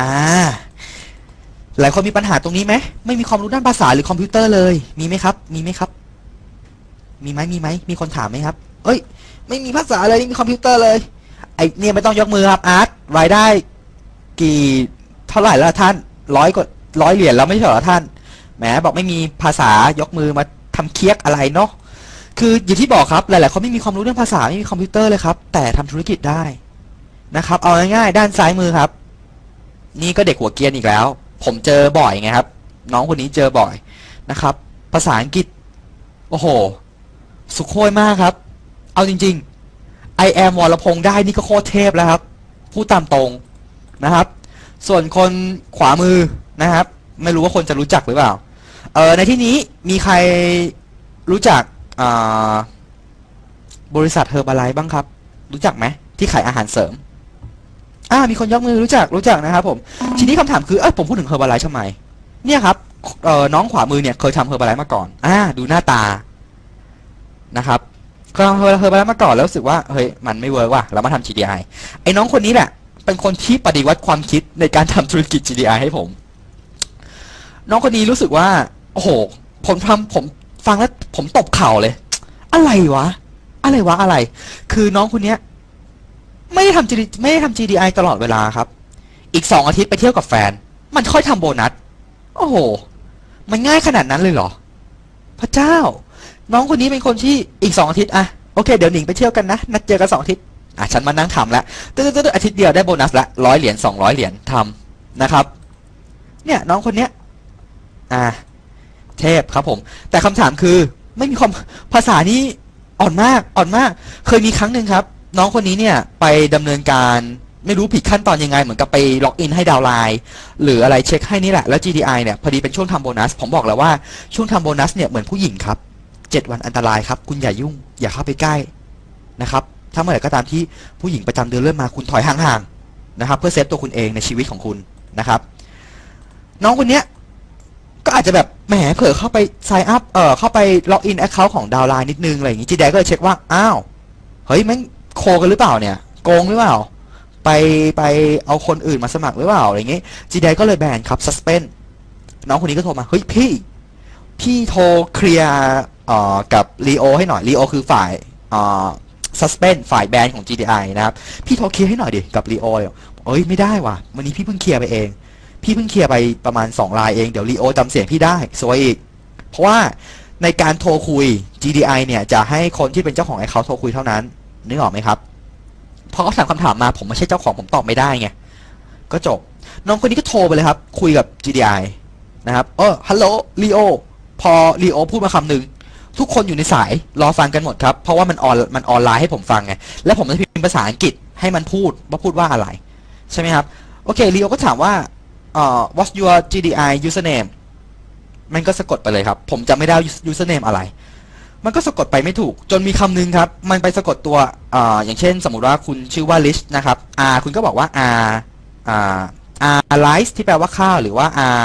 อ่า หลายคนมีปัญหาตรงนี้ไหมไม่มีความรู้ด้านภาษาหรือคอมพิวเตอร์เลย มีไหมครับ มีไหมครับ มีไหมมีไหมมีคนถามไหมครับ เอ้ย ไม่มีภาษาเลยไม่มีคอมพิวเตอร์เลย ไอเนี่ยไม่ต้องยกมือครับอาร์ตรายได้ กี่เท่าไหร่แล้วท่านร้อยกว่าร้อยเหรียญแล้วไม่ใช่เหรอท่านแหมบอกไม่มีภาษายกมือมาทำเคียกอะไรเนาะคืออย่างที่บอกครับหลายๆคนไม่มีความรู้เรื่องภาษาไม่มีคอมพิวเตอร์เลยครับ แต่ทำธุรกิจได้นะครับ เอาง่ายๆด้านซ้ายมือครับ นี่ก็เด็กหัวเกียนอีกแล้ว ผมเจอบ่อยไงครับ น้องคนนี้เจอบ่อยนะครับ ภาษาอังกฤษ โอ้โห สุโคยมากครับ เอาจริงๆ I am วรพงษ์ได้นี่ก็โคตรเทพแล้วครับพูดตามตรงนะครับ ส่วนคนขวามือนะครับ ไม่รู้ว่าคนจะรู้จักหรือเปล่า เออในที่นี้มีใครรู้จักบริษัทเฮอร์บาไลบ้างครับ รู้จักไหมที่ขายอาหารเสริม อ่ามีคนยกมือรู้จักรู้จักนะครับผมทีนี้คำถามคือเอ้ยผมพูดถึงเฮอร์บาไลทำไมเนี่ยครับเอ่อน้องขวามือเนี่ยเคยทำเฮอร์บาไลมาก่อนอ่าดูหน้าตานะครับเคยทำเฮอร์บาไลมาก่อนแล้วรู้สึกว่าเฮ้ยมันไม่เวิร์กว่ะเรามาทำ GDI ไอ้น้องคนนี้แหละเป็นคนที่ปฏิวัติความคิดในการทำธุรกิจ GDI ให้ผม น้องคนนี้รู้สึกว่าโอ้โหผมทำผมฟังแล้วผมตบเข่าเลย อะไรวะ อะไรวะอะไร คือน้องคนเนี้ย ไม่ได้ทำ GD ไม่ได้ทำ GDI ตลอดเวลาครับ อีกสองอาทิตย์ไปเที่ยวกับแฟน มันค่อยทำโบนัส โอ้โห มันง่ายขนาดนั้นเลยเหรอ พระเจ้า น้องคนนี้เป็นคนที่อีกสองอาทิตย์อะโอเค เดี๋ยวหนิงไปเที่ยวกันนะ นัดเจอกันสองอาทิตย์อะฉันมานั่งทำแล้วตึ๊ดตึ๊ดดอาทิตย์เดียวได้โบนัสละร้อยเหรียญสองร้อยเหรียญทำนะครับ เนี่ยน้องคนเนี้ย อ่า เทพครับผม แต่คำถามคือไม่มีความภาษานี้อ่อนมากอ่อนมาก เคยมีครั้งหนึ่งครับ น้องคนนี้เนี่ยไปดำเนินการไม่รู้ผิดขั้นตอนยังไง เหมือนกับไปล็อกอินให้ดาวไลน์หรืออะไรเช็คให้นี่แหละ แล้ว GDI เนี่ยพอดีเป็นช่วงทำโบนัส ผมบอกแล้วว่าช่วงทำโบนัสเนี่ยเหมือนผู้หญิงครับเจ็ดวันอันตรายครับ คุณอย่ายุ่ง อย่าเข้าไปใกล้นะครับ ถ้าเมื่อไหร่ก็ตามที่ผู้หญิงประจำเดือนเริ่มมาคุณถอยห่างๆนะครับ เพื่อเซฟตัวคุณเองในชีวิตของคุณนะครับ น้องคนเนี้ยก็อาจจะแบบแหมเผลอเข้าไป sign up เอ่อเข้าไปล็อกอินแอคเคาท์ของดาวไลน์นิดนึงอะไรอย่างงี้จีแดก็เลยเช็คว่าอ้าวเฮ้ยแม่ง โคกันหรือเปล่าเนี่ยโกงหรือเปล่า ไปไปเอาคนอื่นมาสมัครหรือเปล่าอะไรอย่างงี้จีแดก็เลยแบนครับ suspend น้องคนนี้ก็โทรมาเฮ้ยพี่ พี่โทรเคลียร์เอ่อกับลีโอให้หน่อยลีโอคือฝ่ายเอ่อ suspend ฝ่ายแบนของ GDI นะครับ พี่โทรเคลียร์ให้หน่อยดิกับลีโอเอ้ยไม่ได้ว่ะ วันนี้พี่เพิ่งเคลียร์ไปเอง พี่เพิ่งเคลียร์ไปประมาณ2รายเอง เดี๋ยวลีโอจำเสียงพี่ได้สวยอีก เพราะว่าในการโทรคุย GDI เนี่ยจะให้คนที่เป็นเจ้าของไอเขาโทรคุยเท่านั้น นึกออกไหมครับพอเขาถามคำถามมาผมไม่ใช่เจ้าของผมตอบไม่ได้ไงก็จบ น้องคนนี้ก็โทรไปเลยครับ คุยกับ GDI นะครับเออฮัลโหลลีโอพอลีโอพูดมาคำหนึ่งทุกคนอยู่ในสายรอฟังกันหมดครับ เพราะว่ามันออนมันออนไลน์ให้ผมฟังไง แล้วผมจะพิมพ์ภาษาอังกฤษให้มันพูดว่าพูดว่าอะไร ใช่ไหมครับ โอเคลีโอก็ถามว่าเอ่อ what's your GDI username มันก็สะกดไปเลยครับ ผมจำไม่ได้ username อะไร มันก็สะกดไปไม่ถูก จนมีคำหนึงครับ มันไปสะกดตัวอออย่างเช่น สมมุติว่าคุณชื่อว่า list นะครับ r คุณก็บอกว่า r อ่า r rice ที่แปลว่าข้าว หรือว่า r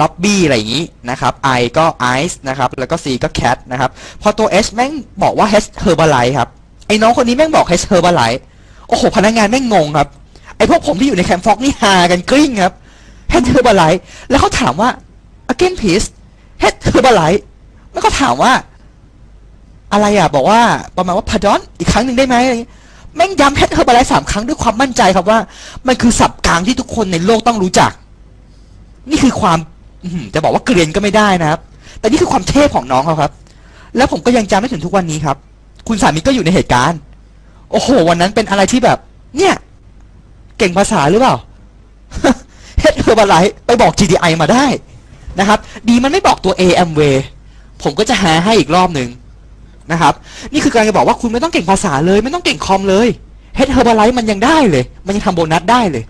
lobby อะไรอย่างนี้นะครับ i ก็ ice นะครับ แล้วก็ c ก็ cat นะครับ พอตัว h แม่งบอกว่า h herbalife ครับ ไอ้น้องคนนี้แม่งบอก h herbalife โอ้โห พนักงานแม่งงงครับ ไอ้พวกผมที่อยู่ในแคมป์ฟอกนี่ฮากันกริ้งครับ h herbalife แล้วเขาถามว่า again please h herbalife แล้วก็ถามว่า อะไรอะบอกว่าประมาณว่า pardon อีกครั้งหนึ่งได้ไหมอะไรอย่างงี้แม่งย้ำ h herbalife สามครั้งด้วยความมั่นใจครับว่า มันคือศัพท์กลางที่ทุกคนในโลกต้องรู้จัก นี่คือความจะบอกว่าเกรียนก็ไม่ได้นะครับ แต่นี่คือความเทพของน้องเขาครับ แล้วผมก็ยังจำไม่ถึงทุกวันนี้ครับ คุณสามีก็อยู่ในเหตุการณ์ โอ้โห วันนั้นเป็นอะไรที่แบบ เนี่ย เก่งภาษาหรือเปล่าเฮดเฮอร์บาไลไปบอก GDI มาได้นะครับ ดีมันไม่บอกตัว AMW ผมก็จะหาให้อีกรอบหนึ่ง นะครับ นี่คือการจะบอกว่าคุณไม่ต้องเก่งภาษาเลย ไม่ต้องเก่งคอมเลยเฮดเฮอร์บาไลมันยังได้เลย มันยังทำโบนัสได้เลย